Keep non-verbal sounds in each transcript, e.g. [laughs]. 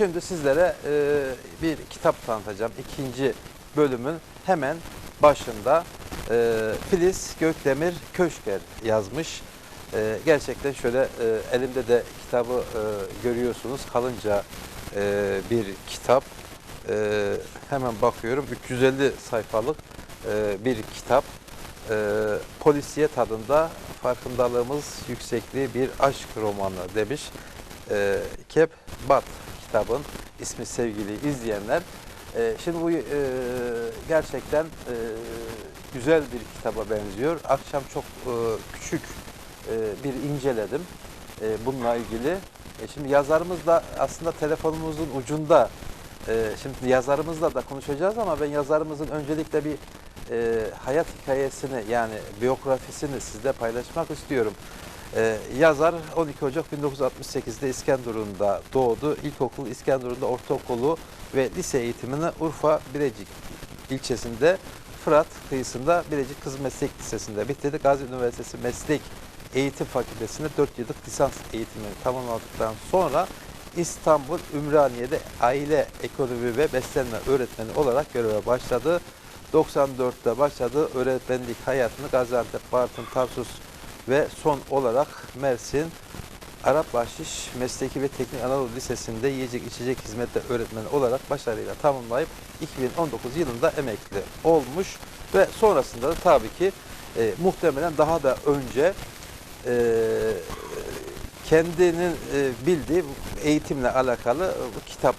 şimdi sizlere e, bir kitap tanıtacağım. İkinci bölümün hemen başında e, Filiz Gökdemir Köşker yazmış. E, gerçekten şöyle e, elimde de kitabı e, görüyorsunuz. Kalınca e, bir kitap. E, hemen bakıyorum 350 sayfalık e, bir kitap. E, polisiye tadında farkındalığımız yüksekliği bir aşk romanı demiş. E, Kep Bat kitabın ismi sevgili izleyenler. E, şimdi bu e, gerçekten e, güzel bir kitaba benziyor. Akşam çok e, küçük bir inceledim bununla ilgili. Şimdi yazarımız da aslında telefonumuzun ucunda. Şimdi yazarımızla da konuşacağız ama ben yazarımızın öncelikle bir hayat hikayesini yani biyografisini sizle paylaşmak istiyorum. E, yazar 12 Ocak 1968'de İskenderun'da doğdu. İlkokul İskenderun'da ortaokulu ve lise eğitimini Urfa Birecik ilçesinde Fırat kıyısında Bilecik Kız Meslek Lisesi'nde bitirdi. Gazi Üniversitesi Meslek Eğitim Fakültesi'nde 4 yıllık lisans eğitimini tamamladıktan sonra İstanbul Ümraniye'de aile ekonomi ve beslenme öğretmeni olarak göreve başladı. 94'te başladı öğretmenlik hayatını Gaziantep, Bartın, Tarsus ve son olarak Mersin Arap Bahşiş Mesleki ve Teknik Anadolu Lisesi'nde yiyecek içecek hizmetleri öğretmeni olarak başarıyla tamamlayıp 2019 yılında emekli olmuş ve sonrasında da tabii ki e, muhtemelen daha da önce e, kendinin e, bildiği eğitimle alakalı e, kitap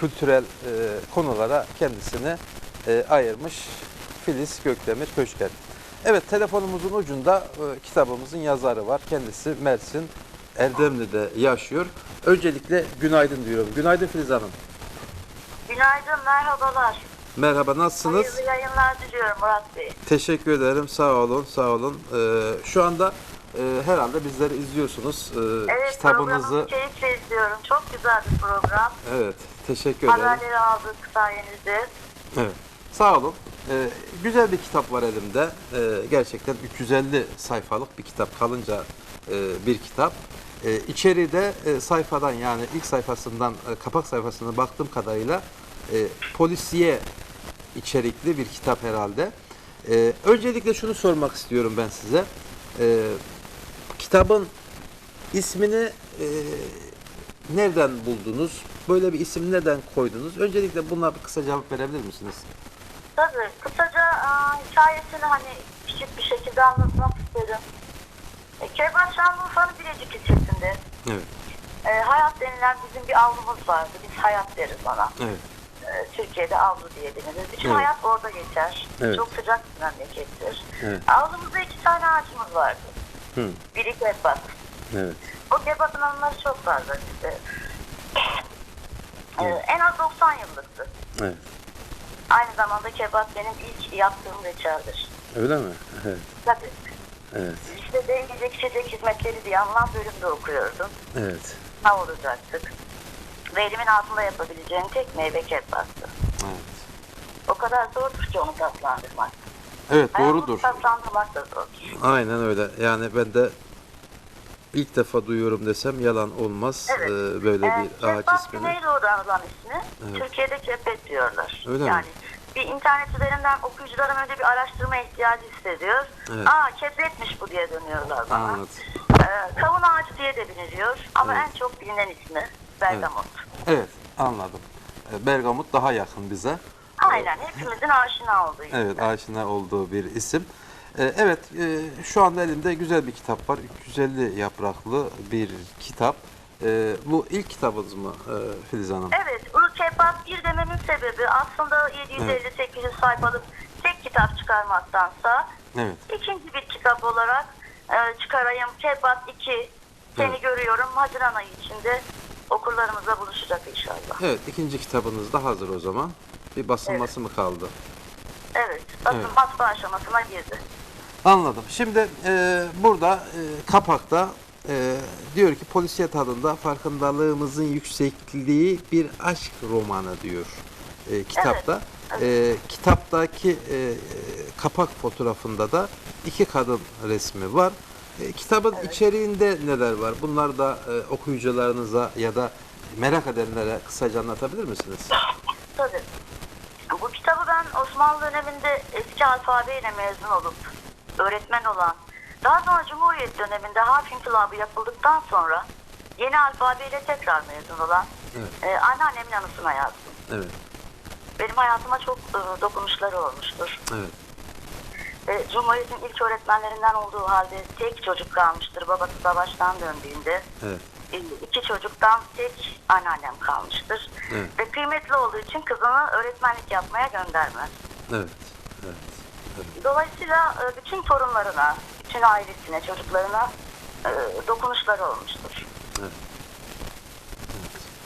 kültürel e, konulara kendisini e, ayırmış Filiz Gökdemir Köşker. Evet telefonumuzun ucunda e, kitabımızın yazarı var. Kendisi Mersin Erdemli'de yaşıyor. Öncelikle günaydın diyorum. Günaydın Filiz Hanım. Günaydın, merhabalar. Merhaba nasılsınız? Hayırlı yayınlar diliyorum Murat Bey. Teşekkür ederim. Sağ olun, sağ olun. Ee, şu anda e, herhalde bizleri izliyorsunuz. Ee, Evet, kitabınızı programı keyifle izliyorum. Çok güzel bir program. Evet, teşekkür ederim. Haberleri aldık sayenizde. Evet. Sağ olun. Ee, güzel bir kitap var elimde. Ee, gerçekten 350 sayfalık bir kitap, kalınca e, bir kitap. Ee, içeride e, sayfadan yani ilk sayfasından, e, kapak sayfasına baktığım kadarıyla e, polisiye içerikli bir kitap herhalde. Ee, öncelikle şunu sormak istiyorum ben size. Ee, kitabın ismini e, nereden buldunuz? Böyle bir isim neden koydunuz? Öncelikle buna bir kısa cevap verebilir misiniz? Tabii, kısaca aa, hikayesini hani küçük bir şekilde anlatmak isterim. E, Kemal Şanlıurfa'nın Bilecik ilçesinde. Evet. E, hayat denilen bizim bir avlumuz vardı. Biz hayat deriz ona. Evet. E, Türkiye'de avlu diye bilinir. Bütün Evet. hayat orada geçer. Evet. Çok sıcak bir memlekettir. Evet. Avlumuzda iki tane ağacımız vardı. Hı. Biri kebap. Evet. O kebapın anıları çok fazla bizde. Ee, en az 90 yıllıktı. Evet. Aynı zamanda kebap benim ilk yaptığım reçeldir. Öyle mi? Evet. Tabii. Evet. Lisede yiyecek içecek hizmetleri diye anılan bölümde okuyordum. Evet. Ne olacaktık? Ve elimin altında yapabileceğim tek meyve kebaптı. Evet. O kadar zordur ki onu tatlandırmak. Evet doğrudur. Tatlandırmak da zordur. Aynen öyle. Yani ben de ilk defa duyuyorum desem yalan olmaz. Evet. Ee, böyle Ee, bir ağaç kebap ismini. Güneydoğu'dan alınan ismi. Evet. Türkiye'de kepet diyorlar. Öyle mi? Bir internet üzerinden okuyucularım önce bir araştırma ihtiyacı hissediyor. Evet. Aa kepetmiş bu diye dönüyorlar bana. Anladım. Ee, kavun ağacı diye de biliniyor ama Evet. en çok bilinen ismi Bergamot. Evet anladım. Ee, Bergamot daha yakın bize. Aynen hepimizin aşina olduğu. Evet aşina olduğu bir isim. Ee, evet e, şu anda elimde güzel bir kitap var. 350 yapraklı bir kitap. Ee, bu ilk kitabınız mı e, Filiz Hanım? Evet, kebap bir dememin sebebi aslında 750-800 sayfalık tek kitap çıkarmaktansa Evet. ikinci bir kitap olarak e, çıkarayım. Kebap 2 Seni Evet. görüyorum Haziran ayı içinde okurlarımızla buluşacak inşallah. Evet ikinci kitabınız da hazır o zaman. Bir basılması mı kaldı? Evet, basın Evet. matbaa aşamasına girdi. Anladım. Şimdi e, burada e, kapakta e, diyor ki polisiyet adında farkındalığımızın yüksekliği bir aşk romanı diyor e, kitapta. E, kitaptaki e, kapak fotoğrafında da iki kadın resmi var. E, kitabın içeriğinde neler var? Bunlar da e, okuyucularınıza ya da merak edenlere kısaca anlatabilir misiniz? Tabii. Bu kitabı ben Osmanlı döneminde eski alfabeyle mezun olup öğretmen olan, daha sonra Cumhuriyet döneminde harf inkılabı yapıldıktan sonra yeni alfabeyle tekrar mezun olan Evet. e, anneannemin anısına yazdım. Evet, Benim hayatıma çok e, dokunuşları olmuştur. evet, E, Cumhuriyet'in ilk öğretmenlerinden olduğu halde tek çocuk kalmıştır babası savaştan döndüğünde. evet, E, iki çocuktan tek anneannem kalmıştır. Evet. Ve kıymetli olduğu için kızını öğretmenlik yapmaya göndermez. evet, evet, evet. Dolayısıyla e, bütün torunlarına, bütün ailesine, çocuklarına e, dokunuşları olmuştur. Evet.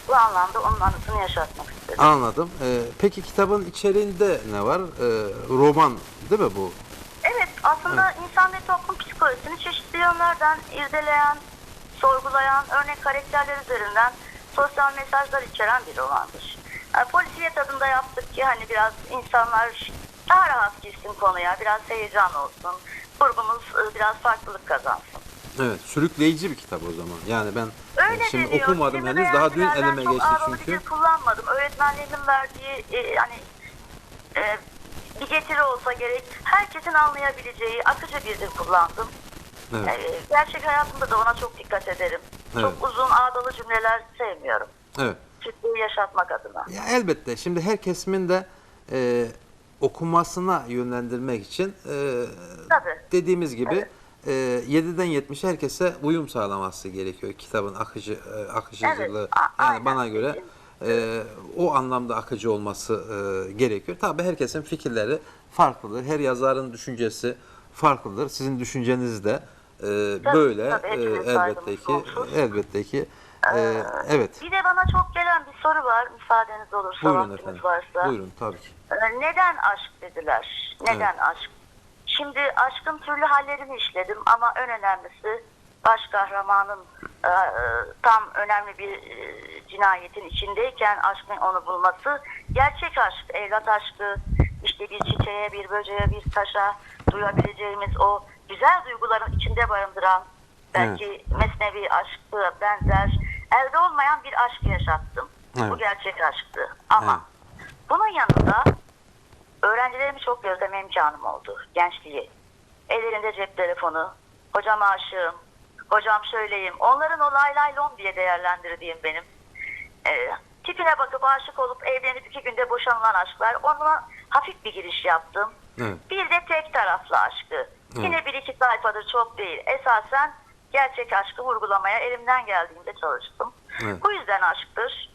Bu anlamda onun anısını yaşatmak istedim. Anladım. Ee, peki kitabın içeriğinde ne var? Ee, roman değil mi bu? Evet, aslında insan ve toplum psikolojisini çeşitli yönlerden irdeleyen, sorgulayan, örnek karakterler üzerinden sosyal mesajlar içeren bir romandır. Yani polisiyet adında yaptık ki hani biraz insanlar daha rahat girsin konuya, biraz heyecan olsun, kurgumuz e, biraz farklılık kazansın. Evet, sürükleyici bir kitap o zaman. Yani ben Öyle e, şimdi deniyor. okumadım Şimdi henüz. Daha dün elime geçti çünkü. kullanmadım. Öğretmenliğimin verdiği e, hani e, bir getiri olsa gerek herkesin anlayabileceği akıcı bir dil kullandım. Evet, E, gerçek hayatımda da ona çok dikkat ederim. Evet. Çok uzun ağdalı cümleler sevmiyorum. evet. Türkçeyi yaşatmak adına. Ya elbette. Şimdi her kesimin de e, okumasına yönlendirmek için e, Tabii. dediğimiz gibi e, 7'den 70'e herkese uyum sağlaması gerekiyor kitabın akıcı e, akıcılığı. Evet, yani bana göre e, o anlamda akıcı olması e, gerekiyor. Tabii herkesin fikirleri farklıdır. Her yazarın düşüncesi farklıdır. Sizin düşünceniz de e, böyle tabii, e, elbette ki elbette ki e, evet. Bir de bana çok gelen bir soru var müsaadeniz olursa Buyurun vaktiniz efendim. varsa. Buyurun tabii ki. Ee, Neden aşk dediler? Neden aşk? Şimdi aşkın türlü hallerini işledim ama en önemlisi baş kahramanın e, e, tam önemli bir e, cinayetin içindeyken aşkın onu bulması gerçek aşk, evlat aşkı, işte bir çiçeğe, bir böceğe, bir taşa duyabileceğimiz o güzel duyguların içinde barındıran belki mesnevi aşkı benzer elde olmayan bir aşk yaşattım. Bu Evet. gerçek aşktı. Ama bunun yanında öğrencilerimi çok gözleme imkanım oldu gençliği. Ellerinde cep telefonu, hocam aşığım, hocam şöyleyim. Onların o lay lay lom diye değerlendirdiğim benim. Ee, tipine bakıp aşık olup evlenip iki günde boşanılan aşklar. Ona hafif bir giriş yaptım. Evet. Bir de tek taraflı aşkı. Yine bir iki sayfadır çok değil. Esasen gerçek aşkı vurgulamaya elimden geldiğinde çalıştım. Evet. Bu yüzden aşktır.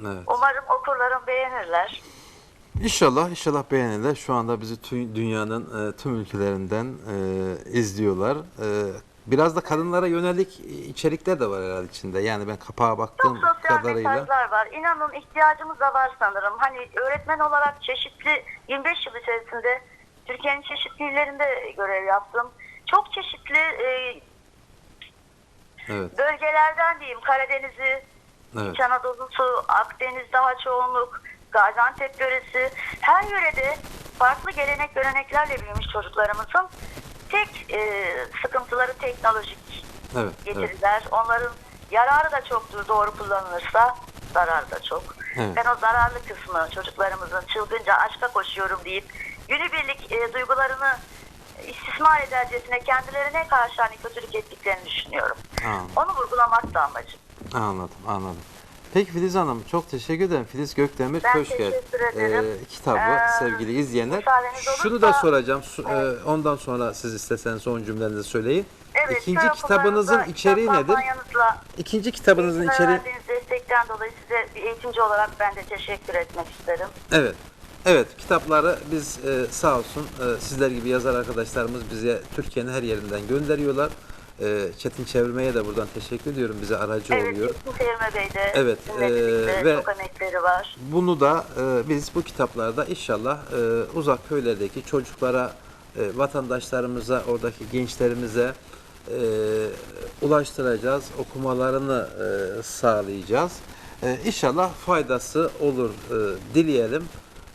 Evet. Umarım okurlarım beğenirler. İnşallah, inşallah beğenirler. Şu anda bizi tü- dünyanın e, tüm ülkelerinden e, izliyorlar. E, biraz da kadınlara yönelik içerikler de var herhalde içinde. Yani ben kapağa Çok baktığım sosyal kadarıyla. mesajlar var. İnanın ihtiyacımız da var sanırım. Hani öğretmen olarak çeşitli 25 yıl içerisinde Türkiye'nin çeşitli illerinde görev yaptım. Çok çeşitli e, Evet, bölgelerden diyeyim Karadeniz'i, evet, İç Anadolu'su, Akdeniz daha çoğunluk, Gaziantep yöresi. Her yörede farklı gelenek göreneklerle büyümüş çocuklarımızın tek e, sıkıntıları teknolojik evet, evet, getiriler. Onların yararı da çoktur doğru kullanılırsa, zararı da çok. Evet. Ben o zararlı kısmı çocuklarımızın çılgınca aşka koşuyorum deyip günübirlik e, duygularını istismar edercesine kendilerine karşı hani kötülük ettiklerini düşünüyorum. Anladım. Onu vurgulamak da amacım. anladım, anladım. Peki Filiz Hanım çok teşekkür ederim. Filiz Gökdemir Ben Köşker e, kitabı Ee, sevgili izleyenler. Şunu da soracağım. E, ondan sonra siz isteseniz son cümlenizi söyleyin. Evet, İkinci kitabınızın içeriği kitap nedir? İkinci kitabınızın içeriği destekten dolayı size bir eğitimci olarak ben de teşekkür etmek isterim. Evet. Evet, kitapları biz e, sağ olsun e, sizler gibi yazar arkadaşlarımız bize Türkiye'nin her yerinden gönderiyorlar. E, Çetin Çevirme'ye de buradan teşekkür ediyorum. Bize aracı Evet, oluyor. Çetin Sevme Bey de Evet, e, ve- çok emekleri var. Bunu da e, biz bu kitaplarda inşallah e, uzak köylerdeki çocuklara, e, vatandaşlarımıza, oradaki gençlerimize e, ulaştıracağız. Okumalarını e, sağlayacağız. E, inşallah faydası olur e, dileyelim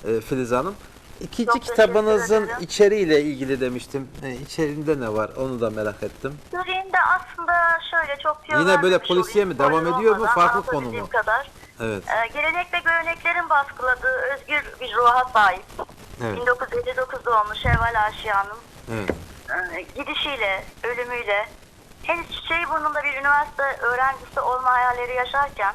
e, Filiz Hanım. İkinci Çok teşekkür kitabınızın ederim. içeriğiyle ilgili demiştim. E, içeriğinde ne var onu da merak ettim. Süreyinde aslında şöyle çok tüyo Yine böyle polisiye mi? Devam ediyor mu? Farklı konu mu? kadar. Evet. Ee, gelenek ve göreneklerin baskıladığı özgür bir ruha sahip. Evet. 1959 doğumlu Şevval Aşiyan'ın Evet. e, gidişiyle, ölümüyle henüz çiçeği burnunda bir üniversite öğrencisi olma hayalleri yaşarken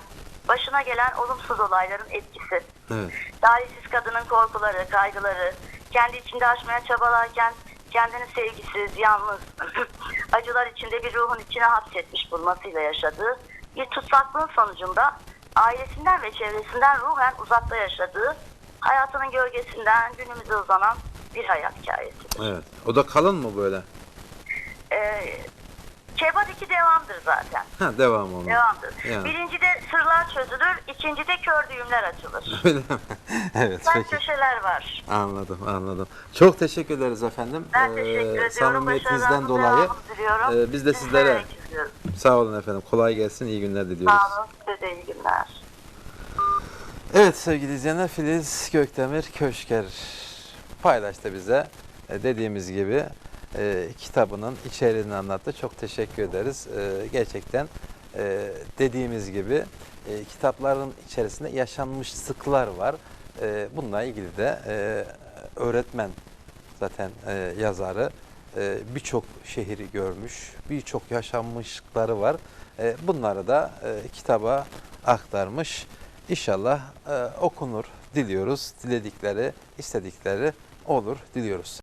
başına gelen olumsuz olayların etkisi. Evet. Talihsiz kadının korkuları, kaygıları, kendi içinde aşmaya çabalarken kendini sevgisiz, yalnız, [clears throat] acılar içinde bir ruhun içine hapsetmiş bulmasıyla yaşadığı bir tutsaklığın sonucunda ailesinden ve çevresinden ruhen uzakta yaşadığı hayatının gölgesinden günümüze uzanan bir hayat hikayesidir. Evet. O da kalın mı böyle? Ee, Kebat 2 devamdır zaten. Ha devam onu. Devamdır. Yani. Birincide sırlar çözülür, ikincide kör düğümler açılır. [laughs] Öyle mi? evet. Sen Peki. köşeler var. Anladım, anladım. Çok teşekkür ederiz efendim. Ben Ee, teşekkür ediyorum. Samimiyetinizden dolayı. e, biz de sizlere sağ olun efendim. Kolay gelsin. iyi günler diliyoruz. Sağ olun. Size de iyi günler. Evet sevgili izleyenler Filiz Gökdemir Köşker paylaştı bize. E, dediğimiz gibi e, kitabının içeriğini anlattı. Çok teşekkür ederiz. E, gerçekten e, dediğimiz gibi e, kitapların içerisinde yaşanmışlıklar var. E, bununla ilgili de e, öğretmen zaten e, yazarı e, birçok şehri görmüş, birçok yaşanmışlıkları var. E, bunları da e, kitaba aktarmış. İnşallah e, okunur diliyoruz. Diledikleri, istedikleri olur diliyoruz.